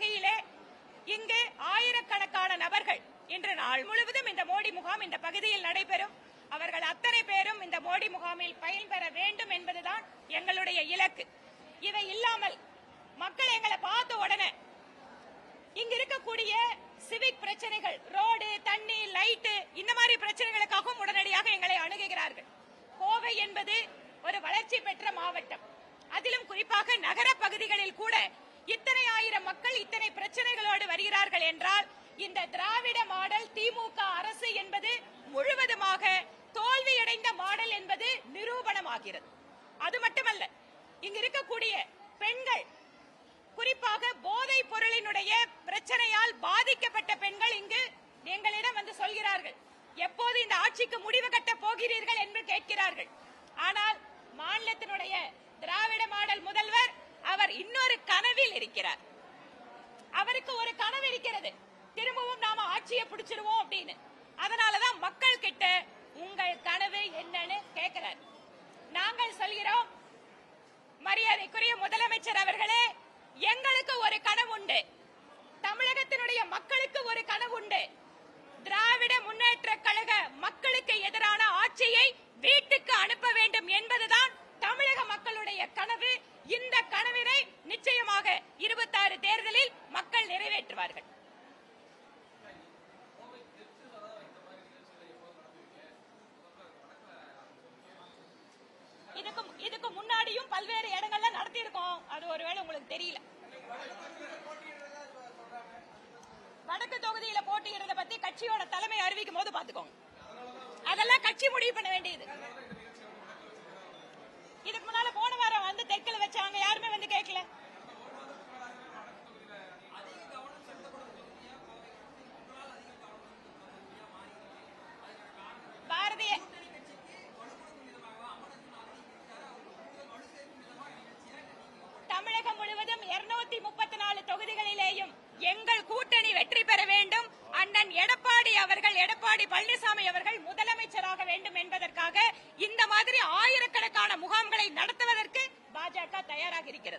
வகையிலே இங்கு ஆயிரக்கணக்கான நபர்கள் இன்று நாள் முழுவதும் இந்த மோடி முகாம் இந்த பகுதியில் நடைபெறும். அவர்கள் அத்தனை பேரும் இந்த மோடி முகாமில் பயன்பெற வேண்டும் என்பதுதான் எங்களுடைய இலக்கு. இவை இல்லாமல் மக்கள் எங்களை பார்த்த உடனே இங்க இருக்கக்கூடிய சிவிக் பிரச்சனைகள் ரோடு தண்ணி லைட்டு இந்த மாதிரி பிரச்சனைகளுக்காகவும் உடனடியாக எங்களை அணுகுகிறார்கள். கோவை என்பது ஒரு வளர்ச்சி பெற்ற மாவட்டம். அதிலும் குறிப்பாக நகர பகுதிகளில் கூட இத்தனை ஆயிரம் மக்கள் இத்தனை பிரச்சனைகளோடு வருகிறார்கள் என்றால் இந்த திராவிட மாடல் திமுக அரசு என்பது முழுவதுமாக தோல்வியடைந்த மாடல் என்பது நிரூபணமாகிறது. அது மட்டுமல்ல இங்க இருக்கக்கூடிய பெண்கள் குறிப்பாக போதைப் பொருளினுடைய பிரச்சனையால் பாதிக்கப்பட்ட பெண்கள் இங்கு எங்களிடம் வந்து சொல்கிறார்கள். எப்போது இந்த ஆட்சிக்கு முடிவு கட்ட போகிறீர்கள் என்று கேட்கிறார்கள். ஆனால் மாநிலத்தினுடைய திராவிட மாடல் முதல்வர் அவர் இன்னொரு கனவில் இருக்கிறார். அவருக்கு ஒரு கனவு இருக்கிறது. திரும்பவும் நாம ஆட்சியை பிடிச்சிருவோம் அப்படின்னு. அதனாலதான் மக்கள் கிட்ட உங்கள் கனவு என்னன்னு கேட்கிறார். நாங்கள் சொல்கிறோம் மரியாதைக்குரிய முதலமைச்சர் அவர்களே எங்களுக்கு ஒரு கனவு உண்டு. தமிழகத்தினுடைய மக்களுக்கு ஒரு கனவு உண்டு. திராவிட முன்னேற்ற கழக மக்களுக்கு எதிரான ஆட்சியை வீட்டுக்கு அனுப்ப வேண்டும் என்பதுதான் தமிழக மக்களுடைய கனவு இந்த கனவினை நிச்சயமாக இருபத்தாறு தேர்தலில் மக்கள் நிறைவேற்றுவார்கள். இதுக்கு இதுக்கு முன்னாடியும் பல்வேறு இடங்கள்ல நடத்தி இருக்கோம் அது ஒருவேளை உங்களுக்கு தெரியல. வடக்கு தொகுதியில போட்டியிடுறத பத்தி கட்சியோட தலைமை அறிவிக்கும் போது பாத்துக்கோங்க அதெல்லாம் கட்சி முடிவு பண்ண வேண்டியது. எடப்பாடி அவர்கள் எடப்பாடி பழனிசாமி அவர்கள் முதலமைச்சராக வேண்டும் என்பதற்காக இந்த மாதிரி ஆயிரக்கணக்கான முகாம்களை நடத்துவதற்கு பாஜக தயாராக இருக்கிறது.